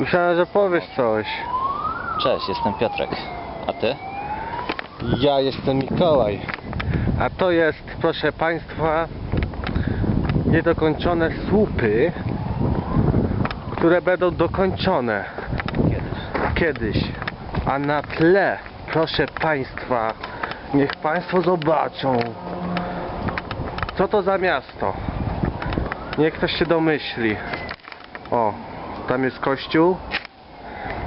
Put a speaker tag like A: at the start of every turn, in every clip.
A: Myślałem, że powiesz coś.
B: Cześć, jestem Piotrek. A ty?
A: Ja jestem Mikołaj. A to jest, proszę Państwa, niedokończone słupy, które będą dokończone
B: Kiedyś.
A: kiedyś. A na tle, proszę Państwa, niech Państwo zobaczą, co to za miasto. Niech ktoś się domyśli. O, tam jest kościół.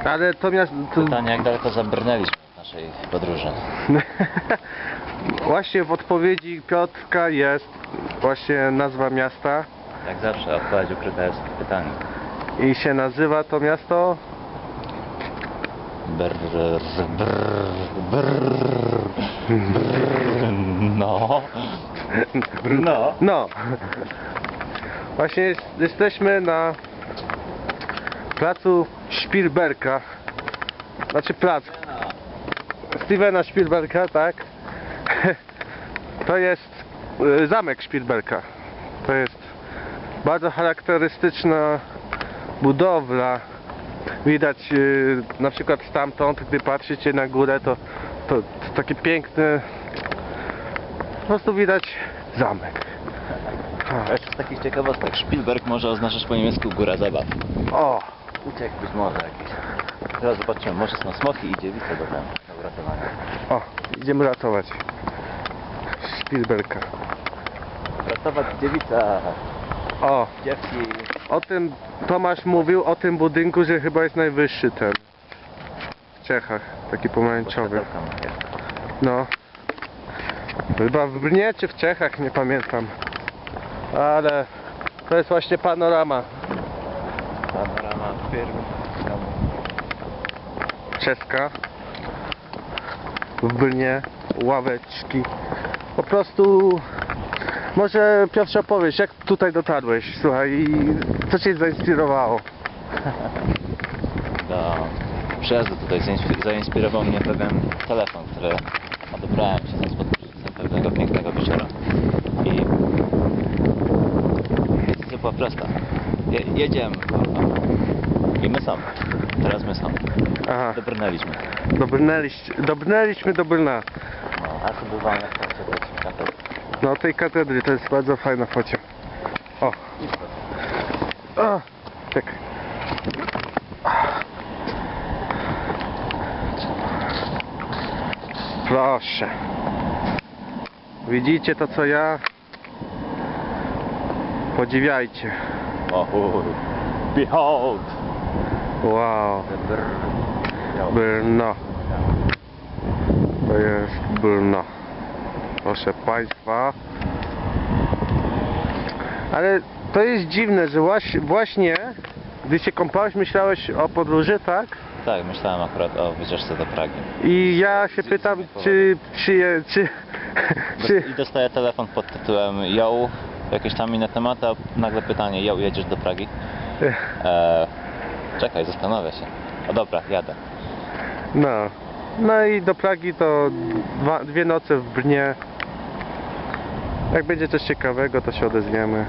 A: Ale to miasto... to-
B: Pytanie, jak daleko zabrnęliśmy w naszej podróży?
A: Właśnie w odpowiedzi Piotrka jest właśnie nazwa miasta
B: Jak zawsze, odpowiedź ukryta jest w pytaniu.
A: i się nazywa to miasto
B: Brrr, brrr, brrr, brrr, no. No.
A: No. Właśnie jest, jesteśmy na placu Spielberga. Znaczy plac Stevena Spielberga, tak? To jest y, zamek Spielberga. To jest bardzo charakterystyczna budowla. Widać y, na przykład stamtąd, gdy patrzycie na górę, to, to, to takie piękne. Po prostu widać zamek. A,
B: z takich ciekawostek, Spielberg może oznaczać po niemiecku góra zabaw.
A: O!
B: Uciek być może jakiś. Teraz zobaczymy, może są smoki i dziewice do tam, do.
A: O! Idziemy ratować. Spielberga.
B: Ratować dziewica,
A: O!
B: dziewki.
A: O tym Tomasz mówił o tym budynku, że chyba jest najwyższy ten. W Czechach. Taki pomarańczowy. No. Chyba w Brnie czy w Czechach, nie pamiętam. Ale to jest właśnie panorama
B: Panorama
A: czeska. W Brnie. Ławeczki. Po prostu... Może Piotrze opowiesz, jak tutaj dotarłeś? Słuchaj, i co Cię zainspirowało?
B: Do przyjazdu tutaj zainspir- zainspirował mnie pewien telefon, który odebrałem się za spotkaniu pewnego pięknego wieczora. I decyzja była prosta. Je jedziemy. I my są. Teraz my są.
A: Aha,
B: Dobrnęliśmy.
A: dobrnęliście, dobrnęliśmy do Brna.
B: No, a tu bywamy w trakcie tej katedry.
A: No tej katedry, to jest bardzo fajna focia. O! O! Czekaj. Proszę. Widzicie to co ja? Podziwiajcie.
B: O, behold!
A: Wow. Brno. To jest Brno. Proszę Państwa. Ale to jest dziwne, że właśnie, gdy się kąpałeś, myślałeś o podróży, tak?
B: Tak, myślałem akurat o wycieczce do Pragi.
A: I ja się pytam, czy, czy, czy, czy,
B: I dostaję telefon pod tytułem Yo, jakieś tam inne tematy, a nagle pytanie, yo, jedziesz do Pragi? Eee, czekaj, zastanowię się. O dobra, jadę.
A: no. No i do Pragi to dwa, dwie noce w Brnie. Jak będzie coś ciekawego, to się odezwiemy.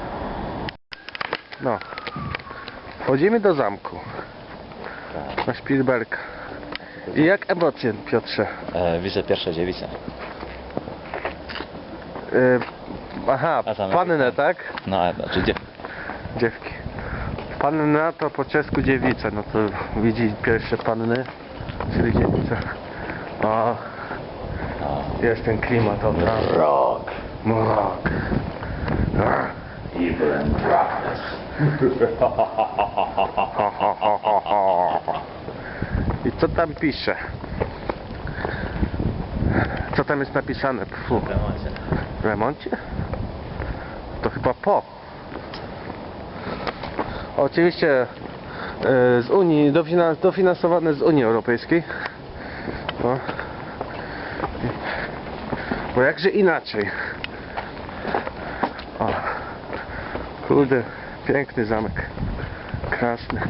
A: No. Wchodzimy do zamku. Na Spielberg. I jak emocje, Piotrze?
B: Eee, widzę pierwsze dziewice.
A: Yy, aha,
B: A zamek
A: pannę, tak?
B: No, a znaczy gdzie?
A: Dziewki. Panna to po czesku dziewica, no to widzi pierwsze panny, czyli dziewica. O, jest ten klimat, o.
B: Rock!
A: Mrok.
B: Evil and darkness.
A: I co tam pisze? Co tam jest napisane? W remoncie? To chyba po. Oczywiście e, z Unii, dofina- dofinansowane z Unii Europejskiej. No. Bo jakże inaczej. O. Kurde, piękny zamek. Krasny.